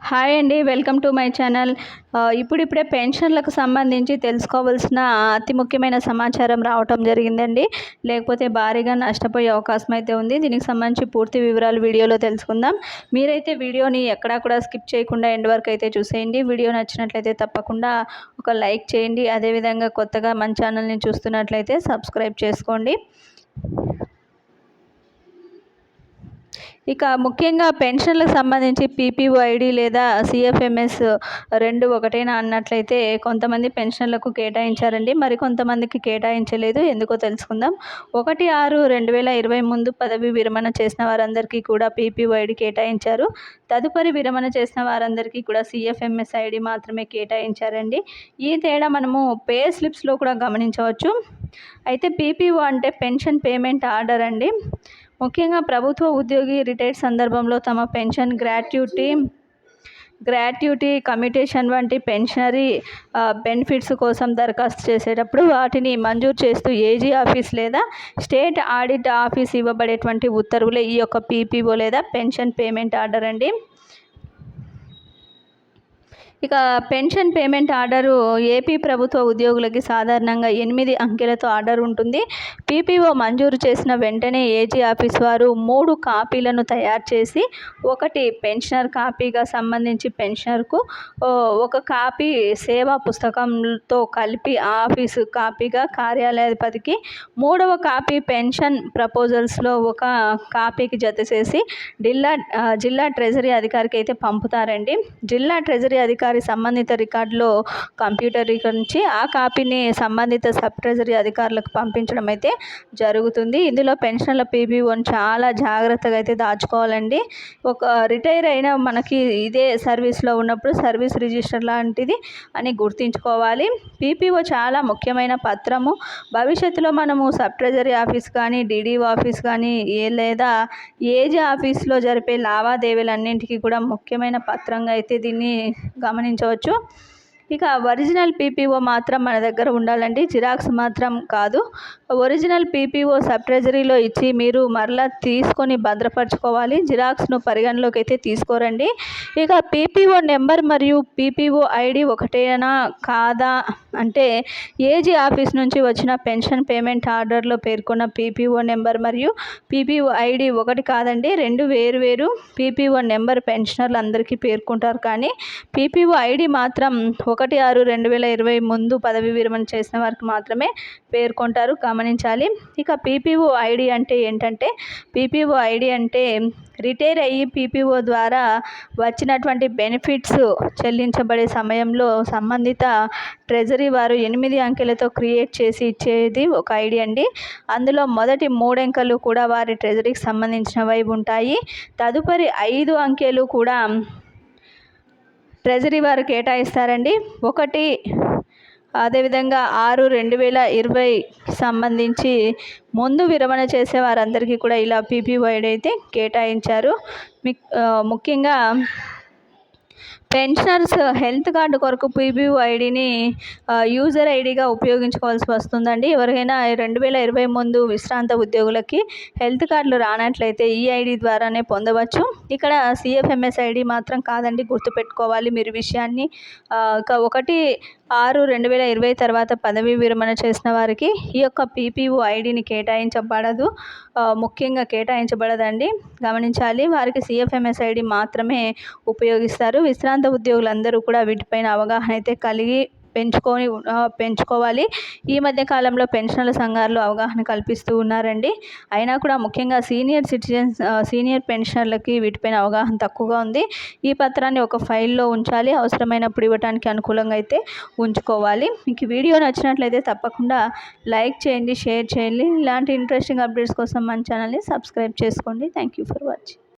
Hi అండి welcome to my channel. ఇప్పుడిప్పుడే పెన్షన్లకు సంబంధించి తెలుసుకోవాల్సిన అతి ముఖ్యమైన సమాచారం రావటం జరిగిందండి. లేకపోతే భారీగా నష్టపోయే అవకాశం అయితే ఉంది. దీనికి సంబంధించి పూర్తి వివరాలు వీడియోలో తెలుసుకుందాం. మీరైతే వీడియోని ఎక్కడా కూడా స్కిప్ చేయకుండా ఎండ్ వరకు అయితే చూసేయండి. వీడియో నచ్చినట్లయితే తప్పకుండా ఒక లైక్ చేయండి. అదేవిధంగా కొత్తగా మన ఛానల్ని చూస్తున్నట్లయితే సబ్స్క్రైబ్ చేసుకోండి. ఇక ముఖ్యంగా పెన్షన్లకు సంబంధించి పీపీఓ ఐడి లేదా సిఎఫ్ఎంఎస్ రెండు ఒకటేనా అన్నట్లయితే కొంతమంది పెన్షన్లకు కేటాయించారండి. మరి కొంతమందికి కేటాయించలేదు. ఎందుకో తెలుసుకుందాం. ఒకటి ఆరు రెండు వేల ఇరవై ముందు పదవి విరమణ చేసిన వారందరికీ కూడా పీపీఓ ఐడి కేటాయించారు. తదుపరి విరమణ చేసిన వారందరికీ కూడా సిఎఫ్ఎంఎస్ ఐడి మాత్రమే కేటాయించారండి. ఈ తేడా మనము పే స్లిప్స్లో కూడా గమనించవచ్చు. అయితే పీపీఓ అంటే పెన్షన్ పేమెంట్ ఆర్డర్ అండి. ముఖ్యంగా ప్రభుత్వ ఉద్యోగి రిటైర్ సందర్భంలో తమ పెన్షన్ గ్రాట్యుటీ గ్రాట్యుటీ కమిటేషన్ వంటి పెన్షనరీ బెనిఫిట్స్ కోసం దరఖాస్తు చేసేటప్పుడు వాటిని మంజూరు చేస్తూ ఏజీ ఆఫీస్ లేదా స్టేట్ ఆడిట్ ఆఫీస్ ఇవ్వబడేటువంటి ఉత్తర్వులే ఈ యొక్క పీపీఓ లేదా పెన్షన్ పేమెంట్ ఆర్డర్ అండి. ఇక పెన్షన్ పేమెంట్ ఆర్డరు ఏపీ ప్రభుత్వ ఉద్యోగులకి సాధారణంగా ఎనిమిది అంకెలతో ఆర్డర్ ఉంటుంది. పీపీఓ మంజూరు చేసిన వెంటనే ఏజీ ఆఫీస్ వారు మూడు కాపీలను తయారు చేసి ఒకటి పెన్షనర్ కాపీగా సంబంధించి పెన్షనర్కు ఒక కాపీ సేవా పుస్తకంతో కలిపి ఆఫీసు కాపీగా కార్యాలయాధిపతికి మూడవ కాపీ పెన్షన్ ప్రపోజల్స్లో ఒక కాపీకి జత చేసి జిల్లా జిల్లా ట్రెజరీ అధికారికి అయితే పంపుతారండి. జిల్లా ట్రెజరీ అధికారి అధికారి సంబంధిత రికార్డులో కంప్యూటరీకరించి ఆ కాపీని సంబంధిత సబ్ ట్రెజరీ అధికారులకు పంపించడం అయితే జరుగుతుంది. ఇందులో పెన్షన్ల పీబీఓని చాలా జాగ్రత్తగా అయితే దాచుకోవాలండి. ఒక రిటైర్ అయిన మనకి ఇదే సర్వీస్లో ఉన్నప్పుడు సర్వీస్ రిజిస్టర్ లాంటిది అని గుర్తుంచుకోవాలి. పీపీఓ చాలా ముఖ్యమైన పత్రము. భవిష్యత్తులో మనము సబ్ ట్రెజరీ ఆఫీస్ కానీ డీడీఓ ఆఫీస్ కానీ ఏ లేదా ఏజ్ ఆఫీస్లో జరిపే లావాదేవీలన్నింటికీ కూడా ముఖ్యమైన పత్రంగా అయితే దీన్ని గమనించవచ్చు. ఇక ఒరిజినల్ పీపీఓ మాత్రం మన దగ్గర ఉండాలండి. జిరాక్స్ మాత్రం కాదు. ఒరిజినల్ పీపీఓ సబ్ ట్రెజరీలో ఇచ్చి మీరు మరలా తీసుకొని భద్రపరచుకోవాలి. జిరాక్స్ను పరిగణలోకి అయితే తీసుకోరండి. ఇక పీపీఓ నెంబర్ మరియు పీపీఓ ఐడి ఒకటేనా కాదా అంటే ఏజీ ఆఫీస్ నుంచి వచ్చిన పెన్షన్ పేమెంట్ ఆర్డర్లో పేర్కొన్న పీపీఓ నెంబర్ మరియు పీపీఓ ఐడి ఒకటి కాదండి. రెండు వేరు వేరు పీపీఓ నెంబర్ పెన్షనర్లు అందరికీ పేర్కొంటారు కానీ పీపీఓ ఐడి మాత్రం ఒకటి ఆరు రెండు వేల ఇరవై ముందు పదవి విరమణ చేసిన వారికి మాత్రమే పేర్కొంటారు. గమనించాలి. ఇక పీపీఓ ఐడి అంటే ఏంటంటే పీపీఓ ఐడి అంటే రిటైర్ అయ్యి పీపీఓ ద్వారా వచ్చినటువంటి బెనిఫిట్స్ చెల్లించబడే సమయంలో సంబంధిత ట్రెజరీ వారు ఎనిమిది అంకెలతో క్రియేట్ చేసి ఇచ్చేది ఒక ఐడి అండి. అందులో మొదటి మూడంకెలు కూడా వారి ట్రెజరీకి సంబంధించినవై ఉంటాయి. తదుపరి ఐదు అంకెలు కూడా ట్రెజరీ వారు కేటాయిస్తారండి. ఒకటి అదేవిధంగా ఆరు రెండు వేల ఇరవై సంబంధించి ముందు విరమణ చేసే వారందరికీ కూడా ఇలా పీపీవైడ్ అయితే కేటాయించారు. ముఖ్యంగా పెన్షనర్స్ హెల్త్ కార్డు కొరకు పీబీఓ ఐడిని యూజర్ ఐడిగా ఉపయోగించుకోవాల్సి వస్తుందండి. ఎవరికైనా రెండు వేల ఇరవై ముందు విశ్రాంత ఉద్యోగులకి హెల్త్ కార్డులు రానట్లయితే ఈ ఐడి ద్వారానే పొందవచ్చు. ఇక్కడ సిఎఫ్ఎంఎస్ ఐడి మాత్రం కాదండి గుర్తుపెట్టుకోవాలి. మీరు విషయాన్ని ఒకటి ఆరు రెండు వేల ఇరవై తర్వాత పదవీ విరమణ చేసిన వారికి ఈ యొక్క పీపీఓ ఐడిని కేటాయించబడదు. ముఖ్యంగా కేటాయించబడదండి. గమనించాలి వారికి సిఎఫ్ఎంఎస్ ఐడి మాత్రమే ఉపయోగిస్తారు. విశ్రాంతి ఉద్యోగులందరూ కూడా వీటిపైన అవగాహన అయితే కలిగి పెంచుకొని పెంచుకోవాలి. ఈ మధ్య కాలంలో పెన్షన్ల సంఘాలు అవగాహన కల్పిస్తూ ఉన్నారండి. అయినా కూడా ముఖ్యంగా సీనియర్ సిటిజన్స్ సీనియర్ పెన్షనర్లకి వీటిపైన అవగాహన తక్కువగా ఉంది. ఈ పత్రాన్ని ఒక ఫైల్లో ఉంచాలి. అవసరమైనప్పుడు ఇవ్వడానికి అనుకూలంగా అయితే ఉంచుకోవాలి. మీకు వీడియో నచ్చినట్లయితే తప్పకుండా లైక్ చేయండి షేర్ చేయండి. ఇలాంటి ఇంట్రెస్టింగ్ అప్డేట్స్ కోసం మన ఛానల్ని సబ్స్క్రైబ్ చేసుకోండి. Thank you for watching.